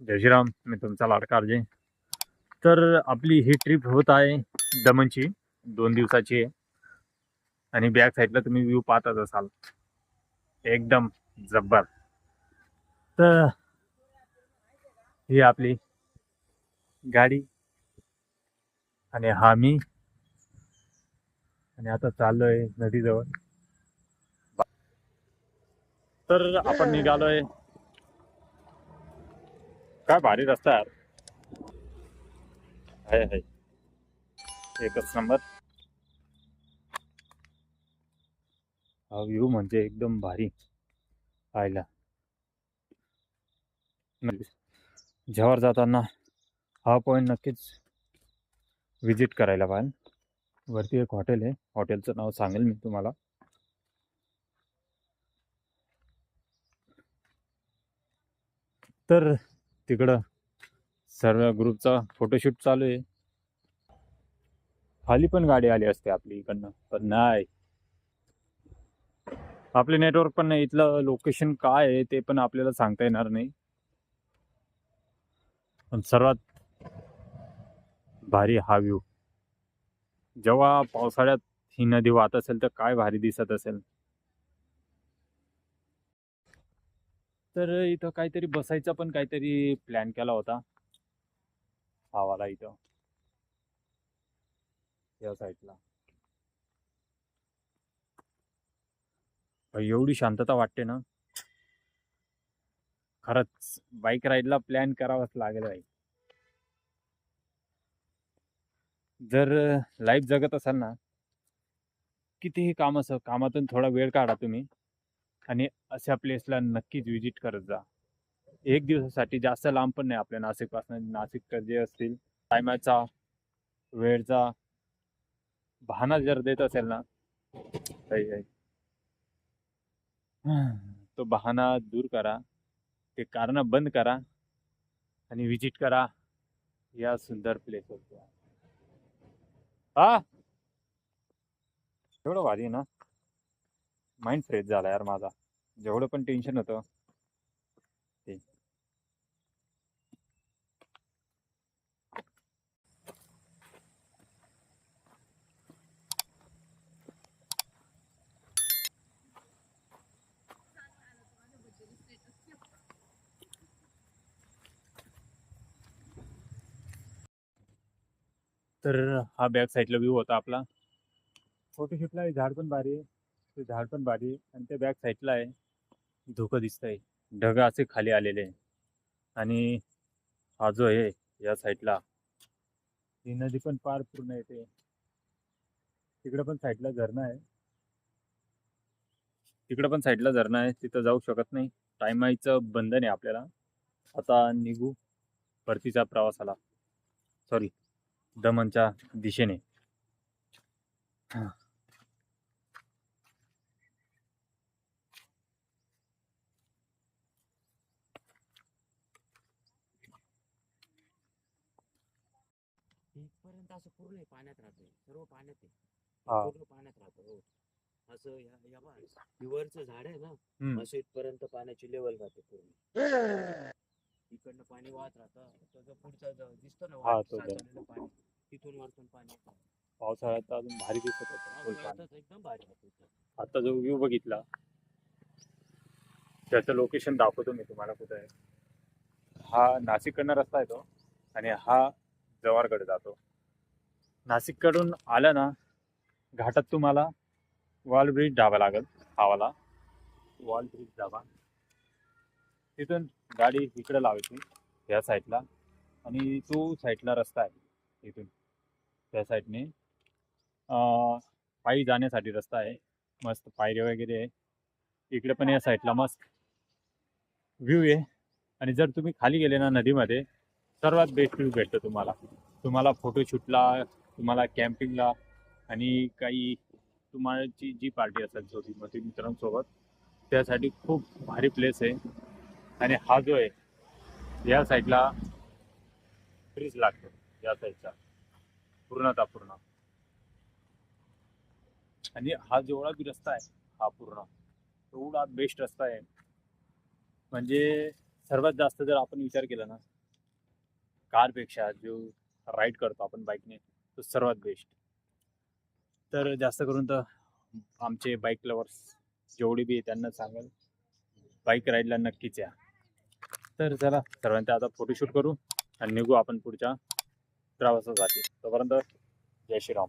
जय श्रीराम मी तुमचा लाडका अर्जय तर आपली ही ट्रिप होत आहे दमनची दोन दिवसाची आहे. आणि बॅक साईडला तुम्ही व्ह्यू पाहताच असाल. एकदम जब्बर. तर ही आपली गाडी. आणि हा मी. आणि आता चाललोय नदीजवळ. तर आपण निघालोय काय भारी रस्ता आहे यार. आहे आहे एकच नंबर. हा व्ह्यू म्हणजे एकदम भारी. पाहायला जेव्हा जाताना हा पॉईंट नक्कीच विजिट करायला पाहिजे वरती एक हॉटेल आहे. हॉटेलचं नाव सांगेल मी तुम्हाला. तर तिकडं सर्व ग्रुपचा फोटोशूट चालू आहे. खाली पण गाडी आली असते आपली इकडनं पण नाही. आपले नेटवर्क पण नाही इथलं लोकेशन काय आहे ते पण आपल्याला सांगता येणार नाही. पण सर्वात भारी हा व्ह्यू जेव्हा पावसाळ्यात ही नदी वाहत असेल तर काय भारी दिसत असेल. तर इथं काहीतरी बसायचा पण काहीतरी प्लॅन केला होता. हावाला इथं. या साईडला एवढी शांतता वाटते ना. खरंच बाईक राईडला प्लॅन करावाच लागेल बाई. जर लाईफ जगत असाल ना कितीही काम असं कामातून थोडा वेळ काढा तुम्ही. आणि अशा प्लेसला नक्कीच व्हिजिट करत जा. एक दिवसासाठी जास्त लांब पण नाही आपल्या नाशिकपासून. नाशिक जे असतील टायमाचा वेळचा बहाणा जर देत असेल ना काही तो बहाणा दूर करा. ते कारण बंद करा आणि विजिट करा या सुंदर प्लेस हा? एवढं भारी ना? माइंड फ्रेश झाला यार माझा. जेवढं पण टेन्शन होतं. ते. तर हा बॅक साईडला व्ह्यू होता आपला. फोटोशूटला आहे झाड पण भारी आहे. ते झाड पण भारी आणि त्या बॅक साईडला आहे. धुकं दिसतंय. ढग असे खाली आलेले आहे. आणि हा जो आहे या साईडला ही नदी पण पार पूर्ण येते. तिकडं पण साईडला झरणं आहे. तिकडं पण साईडला झरणं आहे. तिथं जाऊ शकत नाही. टायमाईचं बंधन आहे आपल्याला. आता निघू परतीचा प्रवासाला. सॉरी दमनच्या दिशेने. इथपर्यंत असं पूर्ण आहे, पाण्यात राहतोय सर्व पाण्यात आहे. पूर्ण पाण्यात राहतो हो असं वरचं झाड आहे ना. असं इथपर्यंत पाण्याची लेवल राहते पूर्ण इकडनं पाणी वाहत राहतं तो जो पुढचा जो दिसतो ना तो पाणी तिथून वरतून पाणी येतं. पावसाळ्यात अजून भारी दिसत होतं एकदम भारी राहतं. आता जो व्ह्यू बघितला त्याचं लोकेशन दाखवतो मी तुम्हाला कुठं आहे हा नाशिककडनं रस्ता येतो आणि हा जवारकडे जातो. नाशिककडून आलं ना घाटात तुम्हाला वॉल ब्रिज धावा लागेल हावाला वॉल ब्रिज धाबा तिथून गाडी इकडे लावायची या साईडला. आणि तो साईडला रस्ता आहे इथून. त्या साईडने पायी जाण्यासाठी रस्ता आहे. मस्त पायऱ्या वगैरे आहे. इकडे पण या साईडला मस्त व्ह्यू आहे. आणि जर तुम्ही खाली गेले ना नदीमध्ये सर्वात बेस्ट व्ह्यू भेटतो तुम्हाला. तुम्हाला फोटोशूटला तुम्हाला कॅम्पिंगला आणि काही तुम्हाची जी पार्टी असेल छोटी मोठी मित्रांसोबत त्यासाठी खूप भारी प्लेस आहे. आणि हा जो आहे या साईडला ब्रिज लागतो या साईडचा पूर्णता पूर्ण. आणि हा जेवढा बी रस्ता आहे हा पूर्ण. एवढा बेस्ट रस्ता आहे. म्हणजे सर्वात जास्त जर आपण विचार केला ना कारपेक्षा जो राईड करतो आपण बाईकने तो सर्वात बेस्ट तर जास्त करून तर आमचे बाईक लवर्स जेवढे बी आहे त्यांना सांगेल बाईक राईडला नक्कीच या. तर चला सर्वांचा आता फोटोशूट करू आणि निघू आपण पुढच्या प्रवासासाठी. तोपर्यंत जय श्रीराम.